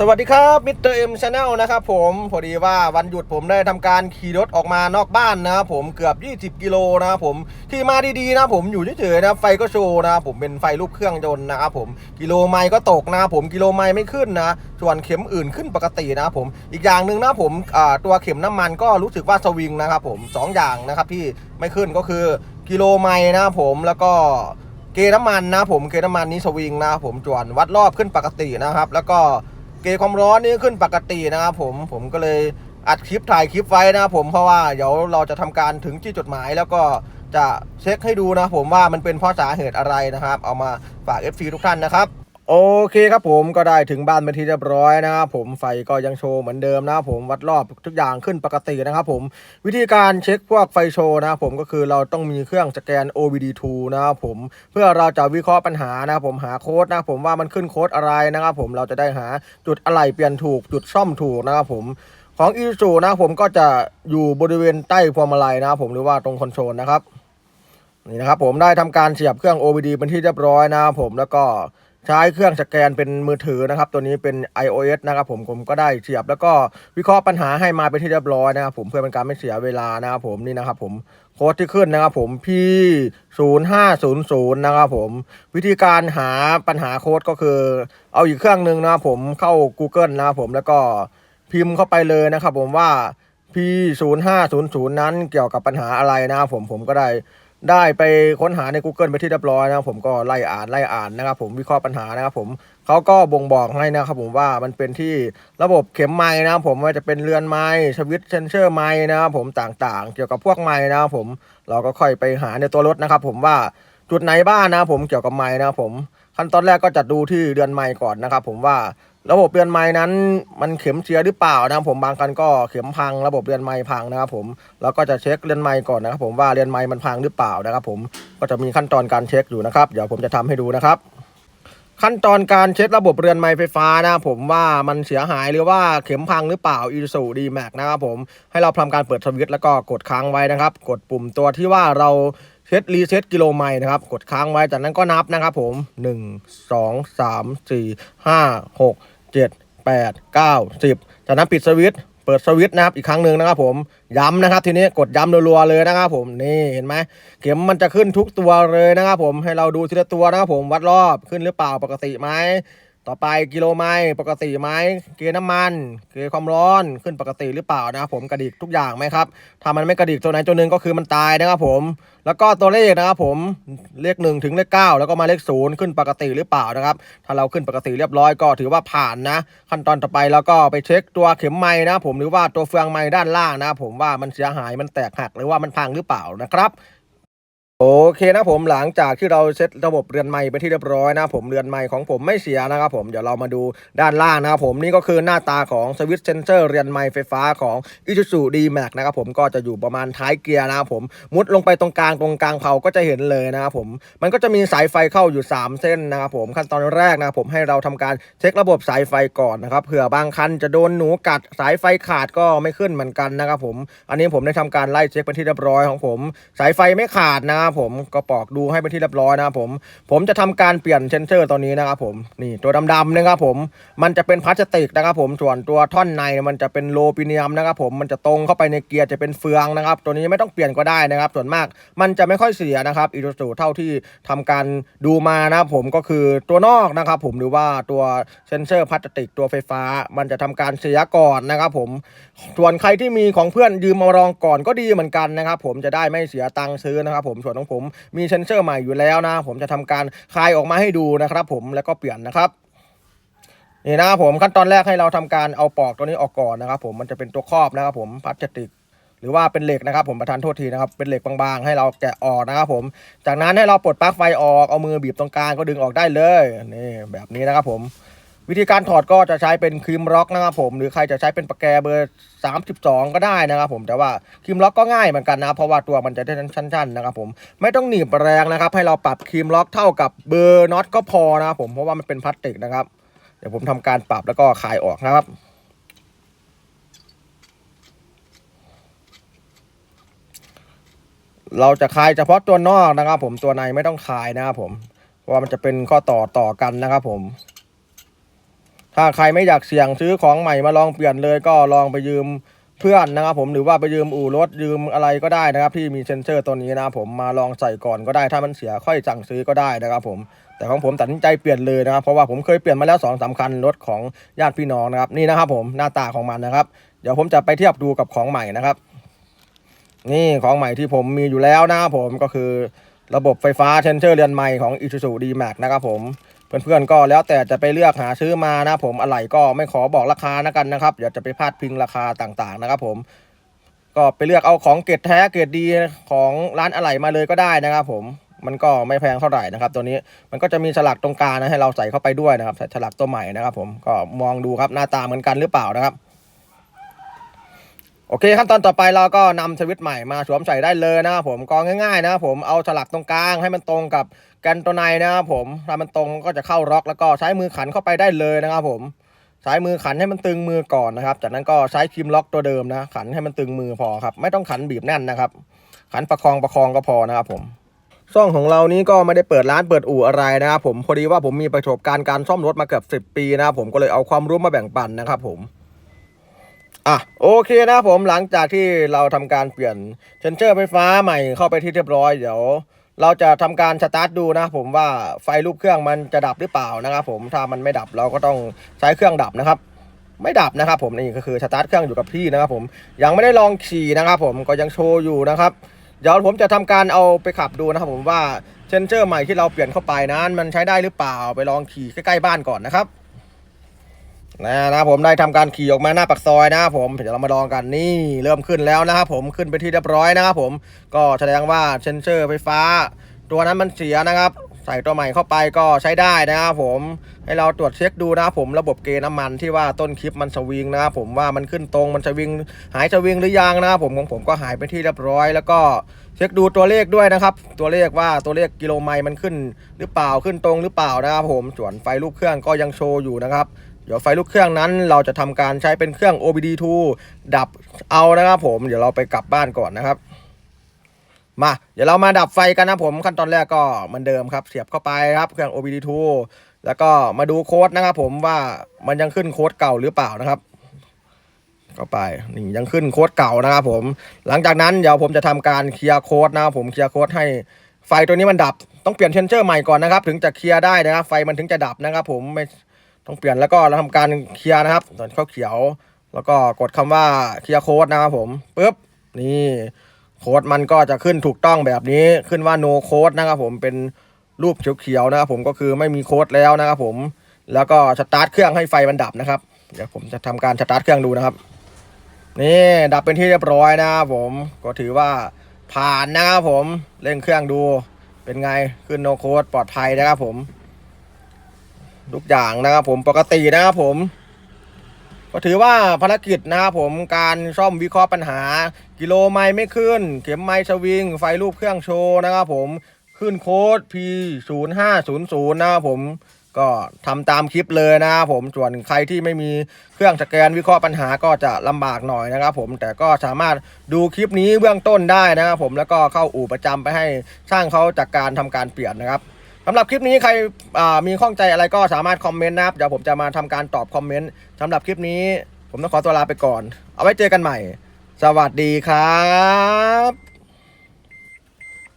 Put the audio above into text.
สวัสดีครับมิสเตอร์เอ็มชาแนลนะครับผมพอดีว่าวันหยุดผมได้ทำการขี่รถออกมานอกบ้านนะครับผมเกือบ 20 กิโลนะครับผมขี่มาดีๆนะผมอยู่เฉยๆนะไฟก็โชว์นะครับผมเป็นไฟรูปเครื่องยนต์นะครับผมกิโลไมล์ก็ตกนะผมกิโลไมล์ไม่ขึ้นนะส่วนเข็มอื่นขึ้นปกตินะครับผมอีกอย่างหนึ่งนะผมตัวเข็มน้ำมันก็รู้สึกว่าสวิงนะครับผมสองอย่างนะครับที่ไม่ขึ้นก็คือกิโลไมล์นะผมแล้วก็เกน้ำมันนะผมเกน้ำมันนี้สวิงนะครับผมจวนวัดรอบขึ้นปกตินะครับ แล้วก็ กณฑ์ความร้อนนี่ขึ้นปกตินะครับผมผมก็เลยอัดคลิปถ่ายคลิปไว้นะครับผมเพราะว่าเดี๋ยวเราจะทำการถึงที่จุดหมายแล้วก็จะเช็คให้ดูนะผมว่ามันเป็นเพราะสาเหตุอะไรนะครับ เอามาฝาก FC ทุกท่านนะครับ โอเคครับผมก็ได้ถึงบ้านเป็นที่เรียบร้อยนะครับผมไฟก็ยังโชว์เหมือนเดิมนะครับผมวัดรอบทุกอย่างขึ้นปกตินะครับผมวิธีการเช็คพวกไฟโชว์นะครับผมก็คือเราต้องมีเครื่องสแกน OBD2 นะครับผมเพื่อเราจะวิเคราะห์ปัญหานะครับผมหาโค้ดนะครับผมว่ามันขึ้นโค้ดอะไรนะครับผมเราจะได้หาจุดอะไหล่เปลี่ยนถูกจุดซ่อมถูกนะครับผมของอีซูนะครับผมก็จะอยู่บริเวณใต้พวงมาลัยนะครับผมหรือว่าตรงคอนโซลนะครับนี่นะครับผมได้ทำการเสียบเครื่อง OBD เป็นที่เรียบร้อยนะครับผมแล้วก็ ใช้เครื่องสแกนเป็นมือถือนะครับ ตัวนี้เป็น iOS นะครับผมผมก็ได้เสียบ แล้วก็วิเคราะห์ปัญหาให้มาเป็นที่เรียบร้อยนะครับผมเพื่อเป็นการไม่เสียเวลานะครับผมนี่นะครับผมโค้ดที่ขึ้นนะครับผม P 0 5 0 0นะครับผมวิธีการหาปัญหาโค้ดก็คือ เอาอีกเครื่องหนึ่งนะครับผมเข้า Google นะครับผมแล้วก็พิมพ์เข้าไปเลยนะครับผมว่า P 0 5 0 0 นั้นเกี่ยวกับปัญหาอะไรนะครับผมผมก็ได้ ได้ไปค้นหาใน Google ไปที่เรียบร้อยนะครับผมก็ไล่อ่านไล่อ่านนะครับผมวิเคราะห์ปัญหานะครับผมเขาก็บ่งบอกให้นะครับผมว่ามันเป็นที่ระบบเข็มไม้นะครับผมว่าจะเป็นเรือนไม้สวิตเซนเซอร์ไม้นะครับผมต่างๆ เกี่ยวกับพวกไม้นะครับผมเราก็ค่อยไปหาในตัวรถนะครับผมว่าจุดไหนบ้างนะครับผมเกี่ยวกับไม้นะครับผมขั้นตอนแรกก็จะดูที่เรือนไม้ก่อนนะครับผมว่า ระบบเรือนไม้นั้นมันเข็มเสียหรือเปล่านะครับผมบางคันก็เข็มพังระบบเรือนไม้พังนะครับผมแล้วก็จะเช็คเรือนไม้ก่อนนะครับผมว่าเรือนไม้มันพังหรือเปล่านะครับผมก็จะมีขั้นตอนการเช็คอยู่นะครับ เดี๋ยวผมจะทำให้ดูนะครับ ขั้นตอนการเช็คระบบเรือนไม้ไฟฟ้านะครับผมว่ามันเสียหายหรือว่าเข็มพังหรือเปล่าอีสูดีแม็กนะครับผมให้เราทำการเปิดสวิตช์แล้วก็กดค้างไว้นะครับ กดปุ่มตัวที่ว่าเราเช็ดรีเซ็ตกิโลไมล์นะครับ กดค้างไว้จากนั้นก็นับนะครับผม 1 2 3 4 5 6 7 8 9 10จากนั้นปิดสวิตช์เปิดสวิตช์นะครับอีกครั้งหนึ่งนะครับผมย้ำนะครับทีนี้กดย้ำรัวๆเลยนะครับผมนี่เห็นไหมเข็มมันจะขึ้นทุกตัวเลยนะครับผมให้เราดูทีละตัวนะครับผมวัดรอบขึ้นหรือเปล่าปกติไหม ต่อไปกิโลไมล์ปกติไหมเกณฑ์น้ำมันเกณฑ์ความร้อนขึ้นปกติหรือเปล่านะครับผมกระดิกทุกอย่างไหมครับถ้ามันไม่กระดิกตัวไหนตัวหนึ่งก็คือมันตายนะครับผม แล้วก็ตัวเลขนะครับผมเลขหนึ่งถึงเลขเก้าแล้วก็มาเลขศูนย์ขึ้นปกติหรือเปล่านะครับ ถ้าเราขึ้นปกติเรียบร้อยก็ถือว่าผ่านนะ ขั้นตอนต่อไปเราก็ไปเช็คตัวเข็มไม้นะผมหรือว่าตัวเฟืองไม้ด้านล่างนะผมว่ามันเสียหายมันแตกหักหรือว่ามันพังหรือเปล่านะครับ โอเคนะผมหลังจากที่เราเซตระบบเรือนไม้ไปที่เรียบร้อยนะผมเรือนไม้ของผมไม่เสียนะครับผมเดี๋ยวเรามาดูด้านล่างนะครับผมนี่ก็คือหน้าตาของสวิตช์เซนเซอร์เรือนไม้ไฟฟ้าของ i s u z u D-Max นะครับผมก็จะอยู่ประมาณท้ายเกียร์นะครับผมมุดลงไปตรงกลางตรงกลางเผาก็จะเห็นเลยนะครับผมมันก็จะมีสายไฟเข้าอยู่ 3 เส้นนะครับผมขั้นตอนแรกนะผมให้เราทำการเช็คระบบสายไฟก่อนนะครับเผื่อบางคันจะโดนหนูกัดสายไฟขาดก็ไม่ขึ้นเหมือนกันนะครับผมอันนี้ผมได้ทำการไล่เช็คเป็นที่เรียบร้อยของผม สายไฟไม่ขาดนะครับผมก็ปอกดูให้เป็นที่เรียบร้อยนะครับผม ผมจะทำการเปลี่ยนเซนเซอร์ตัวนี้นะครับผมนี่ตัวดำๆนะครับผมมันจะเป็นพลาสติกนะครับผมส่วนตัวท่อนในมันจะเป็นโลปิเนียมนะครับผมมันจะตรงเข้าไปในเกียร์จะเป็นเฟืองนะครับ ตัวนี้ไม่ต้องเปลี่ยนก็ได้นะครับ ส่วนมากมันจะไม่ค่อยเสียนะครับอีโูเท่าที่ทำการดูมานะครับผมก็คือตัวนอกนะครับผมหรือว่าตัวเซนเซอร์พลาสติกตัวไฟฟ้า มันจะทำการเสียก่อนนะครับผมส่วนใครที่มีของเพื่อนยืมมาลองก่อนก็ดีเหมือนกันนะครับผมจะได้ไม่เสียตังค์ซื้อนะครับผมส่วนของผมมีเซนเซอร์ใหม่อยู่แล้วนะ ผมจะทำการคลายออกมาให้ดูนะครับ ผมแล้วก็เปลี่ยนนะครับนี่นะครับผมขั้นตอนแรกให้เราทำการเอาปอกตัวนี้ออกก่อนนะครับผมมันจะเป็นตัวครอบนะครับผมพลาสติกหรือว่าเป็นเหล็กนะครับ ผมประทานโทษทีนะครับเป็นเหล็กบางๆ ให้เราแกะออกนะครับ ผมจากนั้นให้เราปลดปลั๊กไฟออกเอามือบีบตรงกลางก็ดึงออกได้เลยนี่แบบนี้นะครับผม วิธีการถอดก็จะใช้เป็นครีมล็อกนะครับผม หรือใครจะใช้เป็นปากแกเบอร์ 32 ก็ได้นะครับผมแต่ว่าครีมล็อกก็ง่ายเหมือนกันนะเพราะว่าตัวมันจะได้ชั้นๆนะครับผมไม่ต้องหนีบแรงนะครับ ให้เราปรับครีมล็อกเท่ากับเบอร์น็อตก็พอนะครับผมเพราะว่ามันเป็นพลาสติกนะครับ เดี๋ยวผมทำการปรับแล้วก็คลายออกนะครับเราจะคลายเฉพาะตัวนอกนะครับ ผมตัวในไม่ต้องคลายนะครับผมเพราะว่ามันจะเป็นข้อต่อต่อกันนะครับผม ถ้าใครไม่อยากเสี่ยงซื้อของใหม่มาลองเปลี่ยนเลยก็ลองไปยืมเพื่อนนะครับผมหรือว่าไปยืมอู่รถยืมอะไรก็ได้นะครับ ที่มีเซนเซอร์ตัวนี้นะผมมาลองใส่ก่อนก็ได้ถ้ามันเสียค่อยสั่งซื้อก็ได้นะครับผมแต่ของผมตัดสินใจเปลี่ยนเลยนะครับเพราะว่าผมเคยเปลี่ยนมาแล้วสองสามคันรถของญาติพี่น้องนะครับนี่นะครับผมหน้าตาของมันนะครับ เดี๋ยวผมจะไปเทียบดูกับของใหม่นะครับ นี่ของใหม่ที่ผมมีอยู่แล้วนะครับผมก็คือระบบไฟฟ้าเซนเซอร์เรือนใหม่ของ Isuzu D-Max นะครับผม เพื่อนๆก็แล้วแต่จะไปเลือกหาซื้อมานะผมอะไรก็ไม่ขอบอกราคานะกันนะครับอย่าจะไปพลาดพิงราคาต่างๆนะครับผม ก็ไปเลือกเอาของเกรดแท้เกรดดีของร้านอะไหล่มาเลยก็ได้นะครับผมมันก็ไม่แพงเท่าไหร่นะครับ ตัวนี้มันก็จะมีฉลากตรงกลางนะให้เราใส่เข้าไปด้วยนะครับใส่ฉลากตัวใหม่นะครับ ผมก็มองดูครับหน้าตาเหมือนกันหรือเปล่านะครับ โอเคขั้นตอนต่อไปเราก็นำสวิตช์ใหม่มาสวมใส่ได้เลยนะครับผมก็ง่ายๆนะครับผมเอาฉลากตรงกลางให้มันตรงกับแกันตัวในนะครับผมถ้ามันตรงก็จะเข้าล็อกแล้วก็ใช้มือขันเข้าไปได้เลยนะครับผมใช้มือขันให้มันตึงมือก่อนนะครับ จากนั้นก็ใช้ครีมล็อกตัวเดิมนะขันให้มันตึงมือพอครับ ไม่ต้องขันบีบแน่นนะครับ ขันประคองประคองก็พอนะครับผมซ่องของเรานี้ก็ไม่ได้เปิดร้านเปิดอู่อะไรนะครับผมพอดีว่าผมมีประสบการณ์การซ่อมรถมาเกือบ10 ปีนะครับผมก็เลยเอาความรู้มาแบ่งปันนะครับผม อะโอเคนะผมหลังจากที่เราทำการเปลี่ยนเซนเซอร์ไฟฟ้าใหม่เข้าไปที่เรียบร้อยเดี๋ยว เราจะทำการสตาร์ทดูนะผมว่าไฟรูปเครื่องมันจะดับหรือเปล่านะครับผมถ้ามันไม่ดับเราก็ต้องใช้เครื่องดับนะครับ ไม่ดับนะครับผมนี่ก็คือสตาร์ทเครื่องอยู่กับที่นะครับผมยังไม่ได้ลองขี่นะครับผมก็ยังโชว์อยู่นะครับเดี๋ยวผมจะทำการเอาไปขับดูนะครับผมว่าเซนเซอร์ใหม่ที่เราเปลี่ยนเข้าไปนั้นมันใช้ได้หรือเปล่าไปลองขี่ใกล้ๆบ้านก่อนนะครับ นะนะครับผมได้ทำการขี่ออกมาหน้าปากซอยนะครับผมเดี๋ยวเรามาลองกันนี่เริ่มขึ้นแล้วนะครับผมขึ้นไปที่เรียบร้อยนะครับผมก็แสดงว่าเซนเซอร์ไฟฟ้า ตัวนั้นมันเสียนะครับ ใส่ตัวใหม่เข้าไปก็ใช้ได้นะครับผมให้เราตรวจเช็คดูนะครับผมระบบเกณฑ์น้ำมันที่ว่าต้นคลิปมันสวิงนะครับผมว่ามันขึ้นตรงมันสวิงหายสวิงหรือยังนะครับผมของผมก็หายไปที่เรียบร้อย แล้วก็เช็คดูตัวเลขด้วยนะครับ ตัวเลขว่าตัวเลขกิโลไมล์มันขึ้นหรือเปล่าขึ้นตรงหรือเปล่านะครับผมส่วนไฟลูกเครื่องก็ยังโชว์อยู่นะครับ เดี๋ยวไฟลูกเครื่องนั้นเราจะทำการใช้เป็นเครื่อง OBD2 ดับเอานะครับผม เดี๋ยวเราไปกลับบ้านก่อนนะครับ มาเดี๋ยวเรามาดับไฟกันนะผมขั้นตอนแรกก็เหมือนเดิมครับ เสียบเข้าไปครับเครื่อง OBD2 แล้วก็มาดูโค้ดนะครับผมว่ามันยังขึ้นโค้ดเก่าหรือเปล่านะครับเข้าไปนี่ยังขึ้นโค้ดเก่านะครับผม หลังจากนั้นเดี๋ยวผมจะทำการเคลียร์โค้ดนะครับผมเคลียร์โค้ดให้ไฟตัวนี้มันดับ ต้องเปลี่ยนเชนเซอร์ใหม่ก่อนนะครับ ถึงจะเคลียร์ได้นะครับ ไฟมันถึงจะดับนะครับ ผมไม่ ต้องเปลี่ยนแล้วก็เราทำการเคลียร์นะครับตอนเข้าเขียว แล้วก็กดคำว่าเคลียร์โค้ดนะครับผมปุ๊บนี่โค้ดมันก็จะขึ้นถูกต้องแบบนี้ขึ้นว่า no code นะครับผมเป็นรูปเขียวๆนะครับผมก็คือไม่มีโค้ดแล้วนะครับผมแล้วก็สตาร์ทเครื่องให้ไฟมันดับนะครับ เดี๋ยวผมจะทำการสตาร์ทเครื่องดูนะครับ นี่ดับเป็นที่เรียบร้อยนะครับผมก็ถือว่าผ่านนะครับผมเร่งเครื่องดูเป็นไงขึ้น no code ปลอดภัยนะครับผม ทุกอย่างนะครับผมปกตินะครับผม ก็ถือว่าภารกิจนะครับผมการซ่อมวิเคราะห์ปัญหา กิโลไมล์ไม่ขึ้น เข็มไมล์สวิง ไฟรูปเครื่องโชว์นะครับผมขึ้นโค้ด P 0 5 0 0นะครับผมก็ทำตามคลิปเลยนะครับผมส่วนใครที่ไม่มีเครื่องสแกนวิเคราะห์ปัญหาก็จะลำบากหน่อยนะครับผมแต่ก็สามารถดูคลิปนี้เบื้องต้นได้นะครับผมแล้วก็เข้าอู่ประจำไปให้ช่างเขาจากการทำการเปลี่ยนนะครับ สำหรับคลิปนี้ใครมีข้องใจอะไรก็สามารถคอมเมนต์นะครับ เดี๋ยวผมจะมาทำการตอบคอมเมนต์สำหรับคลิปนี้ ผมต้องขอตัวลาไปก่อน เอาไว้เจอกันใหม่ สวัสดีครับ